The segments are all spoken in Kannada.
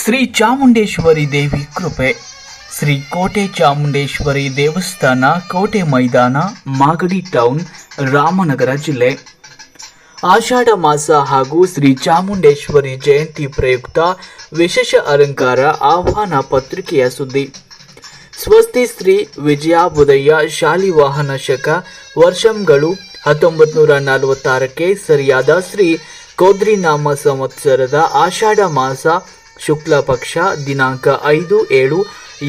ಶ್ರೀ ಚಾಮುಂಡೇಶ್ವರಿ ದೇವಿ ಕೃಪೆ, ಶ್ರೀ ಕೋಟೆ ಚಾಮುಂಡೇಶ್ವರಿ ದೇವಸ್ಥಾನ, ಕೋಟೆ ಮೈದಾನ, ಮಾಗಡಿ ಟೌನ್, ರಾಮನಗರ ಜಿಲ್ಲೆ. ಆಷಾಢ ಮಾಸ ಹಾಗೂ ಶ್ರೀ ಚಾಮುಂಡೇಶ್ವರಿ ಜಯಂತಿ ಪ್ರಯುಕ್ತ ವಿಶೇಷ ಅಲಂಕಾರ ಆಹ್ವಾನ ಪತ್ರಿಕೆಯ ಸುದ್ದಿ. ಸ್ವಸ್ತಿ ಶ್ರೀ ವಿಜಯಾಬುದಯ್ಯ ಶಾಲಿವಾಹನ ಶಕ, ವರ್ಷಂಗಳು ಹತ್ತೊಂಬತ್ತು ನೂರ ನಲವತ್ತಾರಕ್ಕೆ ಸರಿಯಾದ ಶ್ರೀ ಕೋದ್ರಿನಾಮ ಸಂವತ್ಸರದ ಆಷಾಢ ಮಾಸ ಶುಕ್ಲ ಪಕ್ಷ ದಿನಾಂಕ ಐದು ಏಳು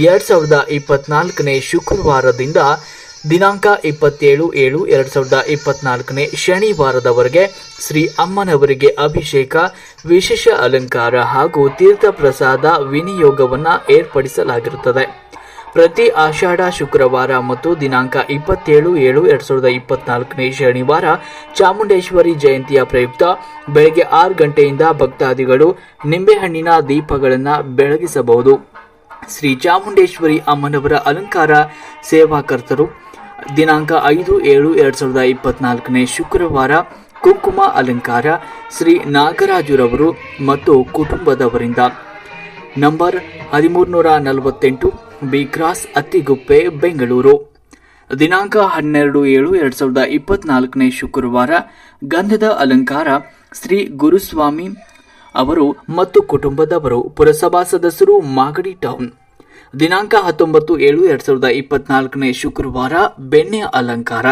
ಎರಡ್ ಸಾವಿರದ ಇಪ್ಪತ್ನಾಲ್ಕನೇ ಶುಕ್ರವಾರದಿಂದ ದಿನಾಂಕ ಇಪ್ಪತ್ತೇಳು ಏಳು ಎರಡ್ ಸಾವಿರದ ಇಪ್ಪತ್ನಾಲ್ಕನೇ ಶನಿವಾರದವರೆಗೆ ಶ್ರೀ ಅಮ್ಮನವರಿಗೆ ಅಭಿಷೇಕ, ವಿಶೇಷ ಅಲಂಕಾರ ಹಾಗೂ ತೀರ್ಥ ಪ್ರಸಾದ ವಿನಿಯೋಗವನ್ನು ಏರ್ಪಡಿಸಲಾಗಿರುತ್ತದೆ. ಪ್ರತಿ ಆಷಾಢ ಶುಕ್ರವಾರ ಮತ್ತು ದಿನಾಂಕ ಇಪ್ಪತ್ತೇಳು ಏಳು ಎರಡ್ ಸಾವಿರದ ಇಪ್ಪತ್ನಾಲ್ಕನೇ ಶನಿವಾರ ಚಾಮುಂಡೇಶ್ವರಿ ಜಯಂತಿಯ ಪ್ರಯುಕ್ತ ಬೆಳಗ್ಗೆ ಆರು ಗಂಟೆಯಿಂದ ಭಕ್ತಾದಿಗಳು ನಿಂಬೆಹಣ್ಣಿನ ದೀಪಗಳನ್ನು ಬೆಳಗಿಸಬಹುದು. ಶ್ರೀ ಚಾಮುಂಡೇಶ್ವರಿ ಅಮ್ಮನವರ ಅಲಂಕಾರ ಸೇವಾಕರ್ತರು ದಿನಾಂಕ ಐದು ಏಳು ಎರಡ್ ಸಾವಿರದ ಇಪ್ಪತ್ನಾಲ್ಕನೇ ಶುಕ್ರವಾರ ಕುಂಕುಮ ಅಲಂಕಾರ ಶ್ರೀ ನಾಗರಾಜುರವರು ಮತ್ತು ಕುಟುಂಬದವರಿಂದ. ನಂಬರ್ ಹದಿಮೂರ್ನೂರ ನಲವತ್ತೆಂಟು ಬಿ ಕ್ರಾಸ್ ಅತ್ತಿಗುಪ್ಪೆ, ಬೆಂಗಳೂರು. ದಿನಾಂಕ ಹನ್ನೆರಡು ಏಳು ಎರಡ್ ಸಾವಿರದ ಇಪ್ಪತ್ನಾಲ್ಕನೇ ಶುಕ್ರವಾರ, ಗಂಧದ ಅಲಂಕಾರ ಶ್ರೀ ಗುರುಸ್ವಾಮಿ ಅವರು ಮತ್ತು ಕುಟುಂಬದವರು ಪುರಸಭಾ ಸದಸ್ಯರು ಮಾಗಡಿ ಟೌನ್. ದಿನಾಂಕ ಹತ್ತೊಂಬತ್ತು ಏಳು ಎರಡ್ ಸಾವಿರದ ಇಪ್ಪತ್ನಾಲ್ಕನೇ ಶುಕ್ರವಾರ, ಬೆಣ್ಣೆ ಅಲಂಕಾರ.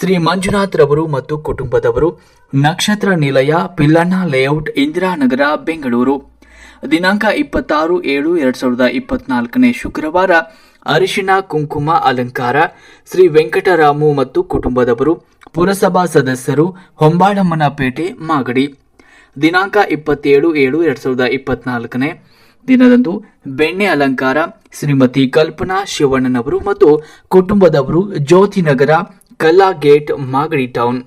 ಶ್ರೀ ಮಂಜುನಾಥ್ ರವರು ಮತ್ತು ಕುಟುಂಬದವರು ನಕ್ಷತ್ರ ನಿಲಯ, ಪಿಲ್ಲಣ್ಣ ಲೇಔಟ್, ಇಂದಿರಾನಗರ, ಬೆಂಗಳೂರು. ದಿನಾಂಕ ಇಪ್ಪತ್ತಾರು ಏಳು ಎರಡ್ ಸಾವಿರದ ಇಪ್ಪತ್ನಾಲ್ಕನೇ ಶುಕ್ರವಾರ ಅರಿಶಿನ, ಕುಂಕುಮ, ಅಲಂಕಾರ, ಶ್ರೀ ವೆಂಕಟರಾಮು ಮತ್ತು ಕುಟುಂಬದವರು, ಪುರಸಭಾ ಸದಸ್ಯರು ಹೊಂಬಾಳಮ್ಮನಪೇಟೆ ಮಾಗಡಿ. ದಿನಾಂಕ ಇಪ್ಪತ್ತೇಳು ಏಳು ಎರಡ್ ಸಾವಿರದ ಇಪ್ಪತ್ನಾಲ್ಕನೇ ದಿನದಂದು ಬೆಣ್ಣೆ ಅಲಂಕಾರ, ಶ್ರೀಮತಿ ಕಲ್ಪನಾ ಶಿವಣ್ಣನವರು ಮತ್ತು ಕುಟುಂಬದವರು ಜ್ಯೋತಿನಗರ ಕಲಾ ಗೇಟ್, ಮಾಗಡಿ ಟೌನ್.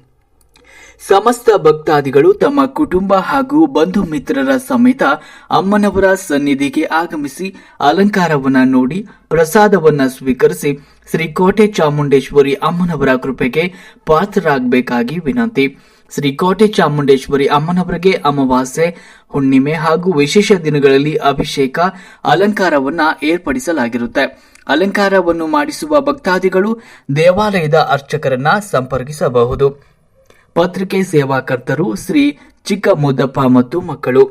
ಸಮಸ್ತ ಭಕ್ತಾದಿಗಳು ತಮ್ಮ ಕುಟುಂಬ ಹಾಗೂ ಬಂಧು ಮಿತ್ರರ ಸಮೇತ ಅಮ್ಮನವರ ಸನ್ನಿಧಿಗೆ ಆಗಮಿಸಿ ಅಲಂಕಾರವನ್ನ ನೋಡಿ ಪ್ರಸಾದವನ್ನ ಸ್ವೀಕರಿಸಿ ಶ್ರೀ ಕೋಟೆ ಚಾಮುಂಡೇಶ್ವರಿ ಅಮ್ಮನವರ ಕೃಪೆಗೆ ಪಾತ್ರರಾಗಬೇಕಾಗಿ ವಿನಂತಿ. ಶ್ರೀ ಕೋಟೆ ಚಾಮುಂಡೇಶ್ವರಿ ಅಮ್ಮನವರಿಗೆ ಅಮಾವಾಸ್ಯೆ, ಹುಣ್ಣಿಮೆ ಹಾಗೂ ವಿಶೇಷ ದಿನಗಳಲ್ಲಿ ಅಭಿಷೇಕ, ಅಲಂಕಾರವನ್ನ ಏರ್ಪಡಿಸಲಾಗಿರುತ್ತೆ. ಅಲಂಕಾರವನ್ನು ಮಾಡಿಸುವ ಭಕ್ತಾದಿಗಳು ದೇವಾಲಯದ ಅರ್ಚಕರನ್ನ ಸಂಪರ್ಕಿಸಬಹುದು. ಪತ್ರಿಕೆ ಸೇವಾಕರ್ತರು ಶ್ರೀ ಚಿಕ್ಕ ಮುದ್ದಪ್ಪ ಮತ್ತು ಮಕ್ಕಳು.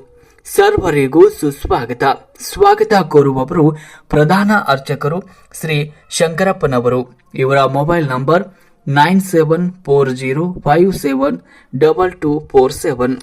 ಸರ್ವರಿಗೂ ಸುಸ್ವಾಗತ. ಸ್ವಾಗತ ಕೋರುವವರು ಪ್ರಧಾನ ಅರ್ಚಕರು ಶ್ರೀ ಶಂಕರಪ್ಪನವರು. ಇವರ mobile number nine seven four zero five seven double two four seven.